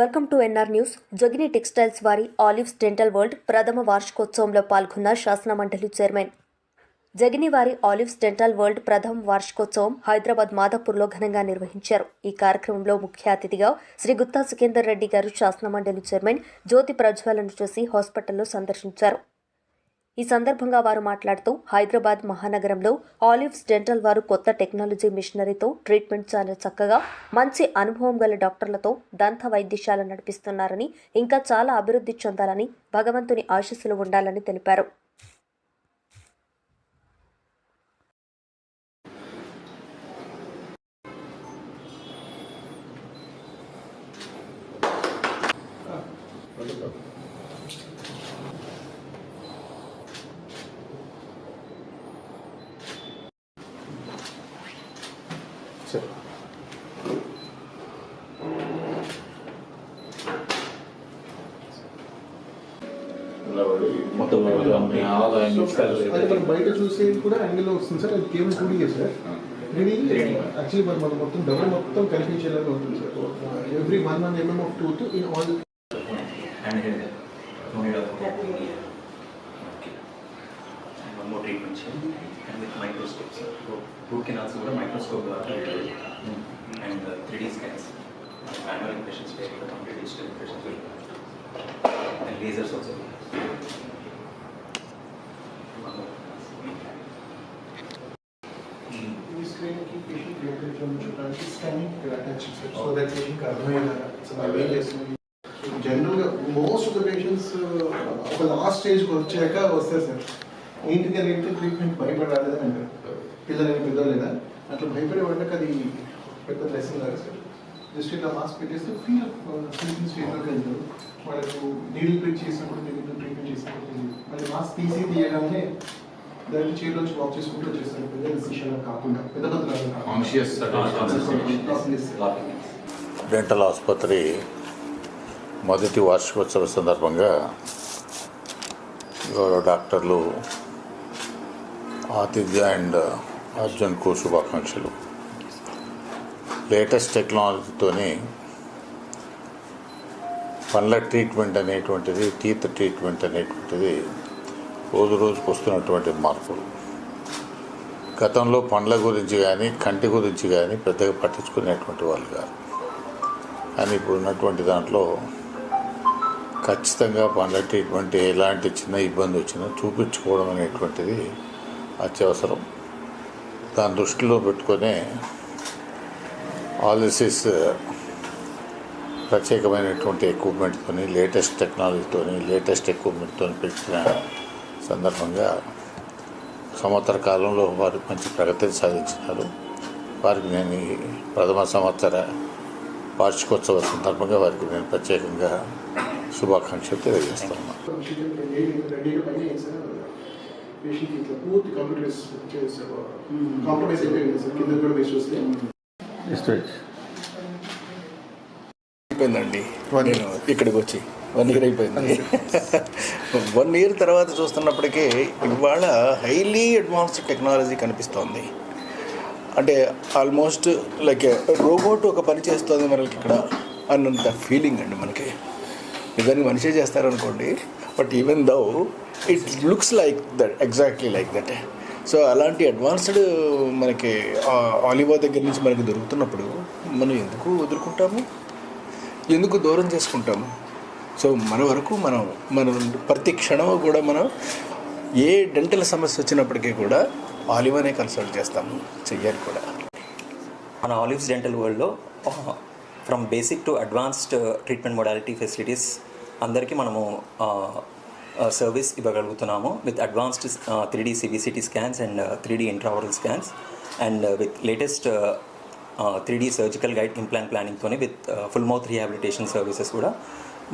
Welcome to NR news. Jogini textiles వారి Olives dental world ప్రథమ వార్షికోత్సవంలో పాల్గొన్న శాసన మండలి చైర్మన్. జగిని వారి ఆలివ్స్ డెంటల్ వరల్డ్ ప్రథమ వార్షికోత్సవం హైదరాబాద్ మాదాపూర్లో ఘనంగా నిర్వహించారు. ఈ కార్యక్రమంలో ముఖ్య అతిథిగా శ్రీ గుత్తా సుఖేందర్ రెడ్డి గారు శాసన మండలి చైర్మన్ జ్యోతి ప్రజ్వలన చూసి హాస్పిటల్లో సందర్శించారు. ఈ సందర్భంగా వారు మాట్లాడుతూ హైదరాబాద్ మహానగరంలో ఆలివ్స్ డెంటల్ వారు కొత్త టెక్నాలజీ మిషనరీతో ట్రీట్మెంట్ చాలా చక్కగా మంచి అనుభవం గల డాక్టర్లతో దంత వైద్యశాల నడిపిస్తున్నారని ఇంకా చాలా అభివృద్ధి చెందాలని భగవంతుని ఆశీస్సులు ఉండాలని తెలిపారు సరే మొత్తం బయట చూసే కూడా యాంగిల్లో వస్తుంది సార్ అది కేవలం టూ సార్? త్రీ యాక్చువల్లీ మనం మనం మొత్తం డబుల్ మొత్తం కనిపించేలాగా ఉంటుంది sir. Every one one MM of tooth in all one more treatment and with microscope sir root canals కూడా మైక్రోస్కోప్ ద్వారా and three D scans manual impressions complete digital impressions and lasers also ఈ స్క్రీన్కి patient లోపలికి చూడడానికి scanning attach చేస్తారు so that పేషెంట్కి అర్థమయ్యేలాగా so మనం ఏం చేస్తున్నాం జనరల్గా మోస్ట్ ఆఫ్ ద పేషెంట్స్ ఒక లాస్ట్ స్టేజ్కి వచ్చాక వస్తారు సార్ ఏంటిది అని ఏంటి ట్రీట్మెంట్ భయపడాలేదని అంటారు పిల్లలని పెద్దలేదా అట్లా భయపడే వాళ్ళకి అది పెద్ద లెసన్ జస్ట్ ఇట్లా మాస్క్ పెట్టేస్తే ఫీల్ ఫీలింగ్ స్టేట్లోకి వెళ్తారు వాళ్ళకు నీళ్ళు ప్రిక్ చేసినప్పుడు తెలియదు ట్రీట్మెంట్ చేసినప్పుడు తెలియదు మళ్ళీ మాస్క్ తీసి తీయగానే దాన్ని చైర్లోంచి వాక్ చేసుకుంటూ వచ్చేస్తారు. పెద్ద డిసిషన్ కాకుండా పెద్ద డెంటల్ ఆసుపత్రి మొదటి వార్షికోత్సవ సందర్భంగా గౌరవ డాక్టర్లు ఆతిథ్య అండ్ అర్జున్కు శుభాకాంక్షలు. లేటెస్ట్ టెక్నాలజీతోని పండ్ల ట్రీట్మెంట్ అనేటువంటిది టీత్ ట్రీట్మెంట్ అనేటువంటిది రోజు రోజుకు వస్తున్నటువంటి మార్పులు. గతంలో పండ్ల గురించి కానీ కంటి గురించి కానీ పెద్దగా పట్టించుకునేటువంటి వాళ్ళు కాదు. కానీ ఇప్పుడు ఉన్నటువంటి దాంట్లో ఖచ్చితంగా పండ్ల ట్రీట్మెంట్ ఎలాంటి చిన్న ఇబ్బంది వచ్చినా చూపించుకోవడం అనేటువంటిది అత్యవసరం. దాని దృష్టిలో పెట్టుకునే ఆలిసిస్ ప్రత్యేకమైనటువంటి ఎక్విప్మెంట్తోని లేటెస్ట్ టెక్నాలజీతోని లేటెస్ట్ ఎక్విప్మెంట్తో పెట్టిన సందర్భంగా సంవత్సర కాలంలో వారు మంచి ప్రగతిని సాధించినారు. వారికి నేను ఈ ప్రథమ సంవత్సర వార్షికోత్సవ సందర్భంగా వారికి నేను ప్రత్యేకంగా శుభాకాంక్షలు పేషెంట్ ఇట్లా పూర్తి కాంప్రమైజ్ అయిపోయింది సార్ కింద కూడా వేసి వస్తే అయిపోయిందండి. నేను ఇక్కడికి వచ్చి వన్ ఇయర్ అయిపోయింది. వన్ ఇయర్ తర్వాత చూస్తున్నప్పటికీ ఇవాళ హైలీ అడ్వాన్స్డ్ టెక్నాలజీ కనిపిస్తోంది. అంటే ఆల్మోస్ట్ లైక్ రోబోట్ ఒక పని చేస్తుంది మనకి ఇక్కడ అన్నంత ఫీలింగ్ అండి మనకి. నిజానికి మనిషే చేస్తారనుకోండి but even though it looks like that exactly like that so అలాంటి అడ్వాన్స్డ్ మనకి ఆలివా దగ్గర నుంచి మనకి దొరుకుతున్నప్పుడు మనం ఎందుకు వదులుకుంటాము? ఎందుకు దూరం చేసుకుంటాము? సో మన వరకు మనం మనం ప్రతి క్షణం కూడా మనం ఏ డెంటల్ సమస్య వచ్చినప్పటికీ కూడా ఆలివానే కన్సల్ట్ చేస్తాము చెయ్యాలి కూడా. మన ఆలివ్స్ డెంటల్ వరల్డ్లో from basic to advanced treatment modality facilities అందరికీ మనము service ఇవ్వగలుగుతున్నాము with advanced three D CBCT scans and three D intraoral scans and with latest three D surgical guide implant ప్లానింగ్తోని with full mouth rehabilitation services కూడా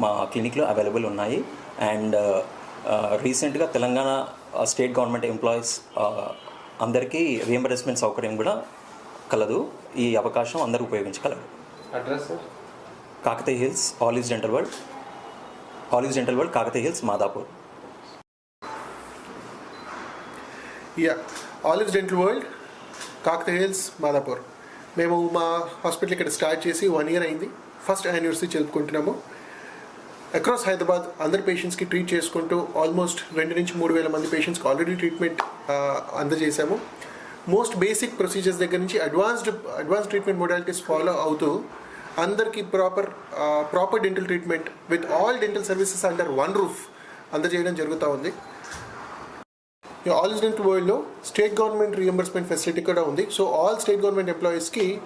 మా క్లినిక్లో available ఉన్నాయి. And రీసెంట్గా Telangana state government employees అందరికీ reimbursement సౌకర్యం కూడా కలదు. ఈ అవకాశం అందరూ ఉపయోగించగలరు. Address Kakatiya Hills Olives Dental World Olives Dental World Kakatiya Hills Madhapur. Yeah Olives Dental World Kakatiya Hills Madhapur మేము మా హాస్పిటల్ ఇక్కడ స్టార్ట్ చేసి వన్ ఇయర్ అయింది. ఫస్ట్ యానివర్సరీ జరుపుకుంటున్నాము. అక్రాస్ హైదరాబాద్ అందరి పేషెంట్స్కి ట్రీట్ చేసుకుంటూ ఆల్మోస్ట్ రెండు నుంచి మూడు వేల మంది పేషెంట్స్కి ఆల్రెడీ ట్రీట్మెంట్ అందజేశాము. మోస్ట్ బేసిక్ ప్రొసీజర్స్ దగ్గర నుంచి advanced advance treatment modalities follow అవుతూ అందరికీ proper proper dental treatment with all dental services under one roof అందజేయడం జరుగుతూ ఉంది. ఆల్ ఇస్ వరల్డ్లో స్టేట్ గవర్నమెంట్ రీఎంబర్స్మెంట్ ఫెసిలిటీ కూడా ఉంది. సో ఆల్ స్టేట్ గవర్నమెంట్ ఎంప్లాయీస్కి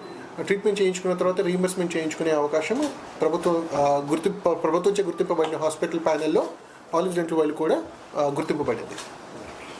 ట్రీట్మెంట్ చేయించుకున్న తర్వాత రీఎంబర్స్మెంట్ చేయించుకునే అవకాశం ప్రభుత్వం uh, గుర్తింపు ప్రభుత్వంచే గుర్తింపబడిన హాస్పిటల్ ప్యానెల్లో ఆల్ ఇస్ వరల్డ్ కూడా uh, గుర్తింపబడింది.